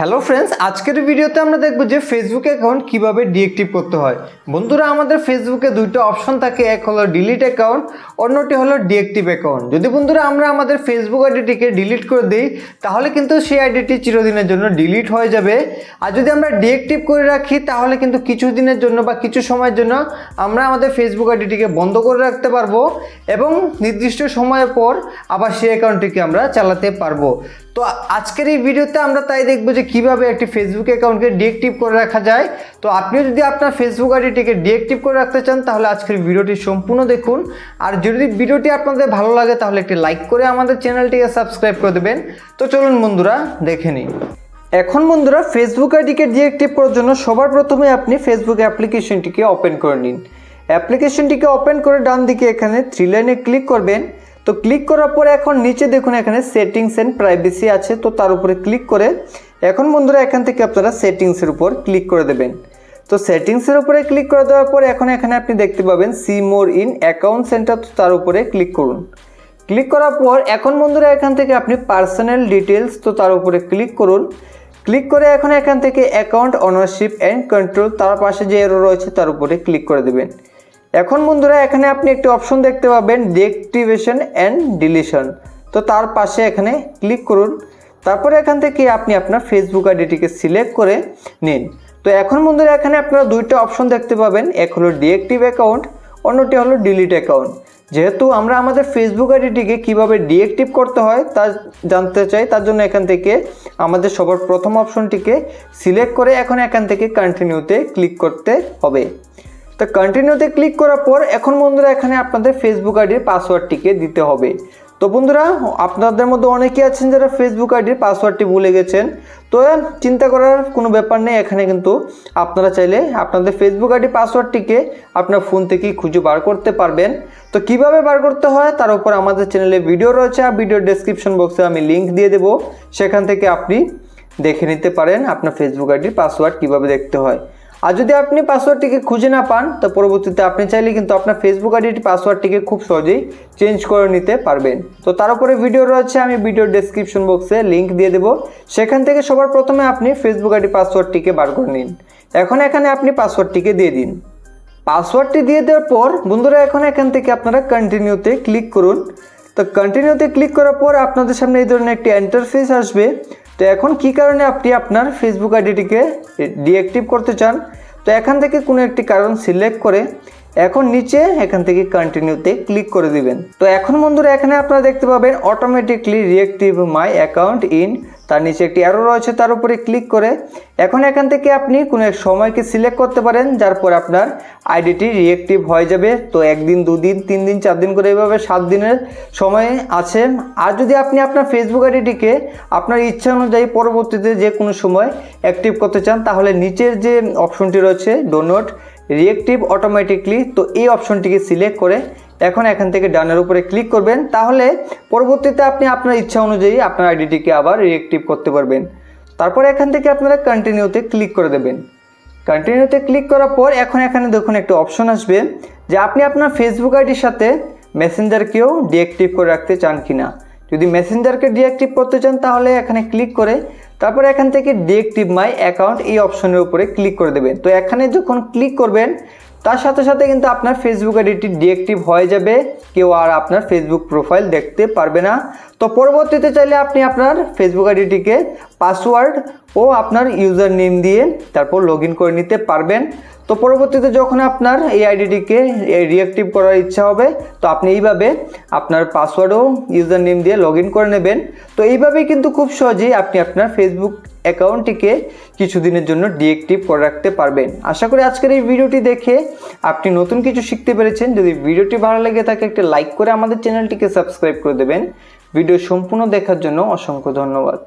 Hello friends আজকের ভিডিওতে আমরা দেখব যে ফেসবুক অ্যাকাউন্ট কীভাবে ডিএক্টিভ করতে হয়। বন্ধুরা, আমাদের ফেসবুকে দুইটা অপশন থাকে, এক হলো ডিলিট অ্যাকাউন্ট অন্যটি হলো ডিএক্টিভ অ্যাকাউন্ট যদি বন্ধুরা, আমরা আমাদের ফেসবুক আইডিটিকে ডিলিট করে দিই, তাহলে কিন্তু সেই আইডিটি চিরদিনের জন্য ডিলিট হয়ে যাবে। আর যদি আমরা ডিএক্টিভ করে রাখি, তাহলে কিন্তু কিছু দিনের জন্য বা কিছু সময়ের জন্য আমরা আমাদের ফেসবুক আইডিটিকে বন্ধ করে রাখতে পারব এবং নির্দিষ্ট সময়ের পর আবার সেই অ্যাকাউন্টটিকে আমরা চালাতে পারব। তো আজকের এই ভিডিওতে আমরা তাই দেখব যে কীভাবে একটি ফেসবুক অ্যাকাউন্টকে ডিএক্টিভ করে রাখা যায়? তো আপনিও যদি আপনার ফেসবুক আইডিটিকে ডিএক্টিভ করে রাখতে চান, তাহলে আজকের ভিডিওটি সম্পূর্ণ দেখুন। আর যদি ভিডিওটি আপনাদের ভালো লাগে, তাহলে একটি লাইক করে আমাদের চ্যানেলটিকে সাবস্ক্রাইব করে দেবেন। তো চলুন বন্ধুরা, দেখে নিই। এখন বন্ধুরা ফেসবুক আইডিকে ডিএক্টিভ করার জন্য সবার প্রথমে আপনি ফেসবুক অ্যাপ্লিকেশনটিকে ওপেন করে নিন। অ্যাপ্লিকেশনটিকে ওপেন করে ডান দিকে এখানে থ্রি লাইনে ক্লিক করবেন। তো ক্লিক করার পরে এখন নিচে দেখুন এখানে সেটিংস অ্যান্ড প্রাইভেসি আছে, তো তার উপরে ক্লিক করে এখন বন্ধুরা এখান থেকে আপনারা সেটিংসের উপর ক্লিক করে দেবেন। তো সেটিংসের উপরে ক্লিক করে দেওয়ার পর এখন এখানে আপনি দেখতে পাবেন see more in account center তো তার উপরে ক্লিক করুন। ক্লিক করার পর এখন বন্ধুরা এখান থেকে আপনি পার্সোনাল ডিটেলস তো তার উপরে ক্লিক করুন। ক্লিক করে এখন এখান থেকে অ্যাকাউন্ট অনারশিপ অ্যান্ড কন্ট্রোল তার পাশে যে এরো রয়েছে তার উপরে ক্লিক করে দেবেন। এখন বন্ধুরা, এখানে আপনি একটি অপশন দেখতে পাবেন ডিএক্টিভেশন অ্যান্ড ডিলিশন তো তার পাশে এখানে ক্লিক করুন। তারপরে এখান থেকে আপনি আপনার ফেসবুক আইডিটিকে সিলেক্ট করে নিন। তো এখন বন্ধুরা, এখানে আপনারা দুইটা অপশন দেখতে পাবেন। এক হলো ডিএক্টিভ অ্যাকাউন্ট অন্যটি হলো ডিলিট অ্যাকাউন্ট যেহেতু আমরা আমাদের ফেসবুক আইডিটিকে কীভাবে ডিএক্টিভ করতে হয় তা জানতে চাই, তার জন্য এখান থেকে আমাদের সবার প্রথম অপশনটিকে সিলেক্ট করে এখন এখান থেকে কন্টিনিউতে ক্লিক করতে হবে। তো কন্টিনিউতে ক্লিক করার পর এখন বন্ধুরা এখানে আপনাদের ফেসবুক আইডির পাসওয়ার্ডটিকে দিতে হবে। তো বন্ধুরা, আপনাদের মধ্যে অনেকেই আছেন যারা ফেসবুক আইডির পাসওয়ার্ডটি ভুলে গেছেন। তো চিন্তা করার কোনো ব্যাপার নেই, এখানে কিন্তু আপনারা চাইলে আপনাদের ফেসবুক আইডি পাসওয়ার্ডটিকে আপনার ফোন থেকেই খুঁজে বার করতে পারবেন। তো কীভাবে বার করতে হয়, তার উপর আমাদের চ্যানেলে ভিডিও রয়েছে, আর ভিডিওর ডেসক্রিপশন বক্সে আমি লিঙ্ক দিয়ে দেবো। সেখান থেকে আপনি দেখে নিতে পারেন আপনার ফেসবুক আইডির পাসওয়ার্ড কীভাবে দেখতে হয়। আর যদি আপনি পাসওয়ার্ডটিকে খুঁজে না পান, তো পরবর্তীতে আপনি চাইলে কিন্তু আপনার ফেসবুক আইডির পাসওয়ার্ডটিকে খুব সহজেই চেঞ্জ করে নিতে পারবেন। তো তার উপরে ভিডিও রয়েছে, আমি ভিডিও ডেসক্রিপশন বক্সে লিঙ্ক দিয়ে দেবো। সেখান থেকে সবার প্রথমে আপনি ফেসবুক আইডি পাসওয়ার্ডটিকে বার করে নিন। এখন এখানে আপনি পাসওয়ার্ডটিকে দিয়ে দিন। পাসওয়ার্ডটি দিয়ে দেওয়ার পর, বন্ধুরা, এখন এখান থেকে আপনারা কন্টিনিউতে ক্লিক করুন। তো কন্টিনিউতে ক্লিক করার পর আপনাদের সামনে এই ধরনের একটি ইন্টারফেস আসবে। তো এখন কি কারণে আপনি আপনার ফেসবুক আইডিটিকে ডিঅ্যাক্টিভ করতে চান? তো এখান থেকে কোনো একটি কারণ সিলেক্ট করে এখন নিচে এখান থেকে কন্টিনিউতে ক্লিক করে দিবেন। তো এখন বন্ধুরা, এখানে আপনারা দেখতে পাবেন automatically reactive my account in তার নিচে একটি অ্যারো রয়েছে, তার উপরে ক্লিক করে এখন এখান থেকে আপনি কোনো এক সময়কে সিলেক্ট করতে পারেন, যার পর আপনার আইডিটি রিয়েক্টিভ হয়ে যাবে। তো একদিন, দুদিন তিন দিন চার দিন করে এভাবে সাত দিনের সময় আছে। আর যদি আপনি আপনার ফেসবুক আইডিটিকে আপনার ইচ্ছা অনুযায়ী পরবর্তীতে যে কোনো সময় অ্যাক্টিভ করতে চান, তাহলে নিচের যে অপশনটি রয়েছে ডোনোট রিয়েক্টিভ অটোমেটিকলি তো এই অপশনটিকে সিলেক্ট করে এখন এখান থেকে ডানের উপরে ক্লিক করবেন, তাহলে পরবর্তীতে আপনি আপনার ইচ্ছা অনুযায়ী আপনার আইডিটিকে আবার রিয়েক্টিভ করতে পারবেন। তারপরে এখান থেকে আপনারা কন্টিনিউতে ক্লিক করে দেবেন। কন্টিনিউতে ক্লিক করার পর এখন এখানে দেখুন একটা অপশন আসবে যে আপনি আপনার ফেসবুক আইডির সাথে মেসেঞ্জারকেও ডিঅ্যাক্টিভ করে রাখতে চান কি না যদি মেসেঞ্জারকে ডিঅ্যাক্টিভ করতে চান, তাহলে এখানে ক্লিক করে তারপরে এখান থেকে ডিএক্টিভ মাই অ্যাকাউন্ট এই অপশনের উপরে ক্লিক করে দেবেন। তো এখানে যখন ক্লিক করবেন, তার সাথে সাথে কিন্তু আপনার ফেসবুক আইডিটি ডিএক্টিভ হয়ে যাবে। কেউ আর আপনার ফেসবুক প্রোফাইল দেখতে পারবে না। তো পরবর্তীতে চাইলে আপনি আপনার ফেসবুক আইডিটিকে পাসওয়ার্ড ও আপনার ইউজার নেম দিয়ে তারপর লগ করে নিতে পারবেন। তো পরবর্তীতে যখন আপনার এই আইডিটিকে রিঅ্যাক্টিভ করার ইচ্ছা হবে, তো আপনি এইভাবে আপনার পাসওয়ার্ডও ইউজার নেম দিয়ে লগ করে নেবেন। তো এইভাবেই কিন্তু খুব সহজেই আপনি আপনার ফেসবুক অ্যাকাউন্টটিকে কিছুদিনের জন্য ডিএক্টিভ করে রাখতে পারবেন। আশা করি আজকের এই ভিডিওটি দেখে আপনি নতুন কিছু শিখতে পেরেছেন। যদি ভিডিওটি ভালো লেগে থাকে, একটা লাইক করে আমাদের চ্যানেলটিকে সাবস্ক্রাইব করে দেবেন। ভিডিও সম্পূর্ণ দেখার জন্য অসংখ্য ধন্যবাদ।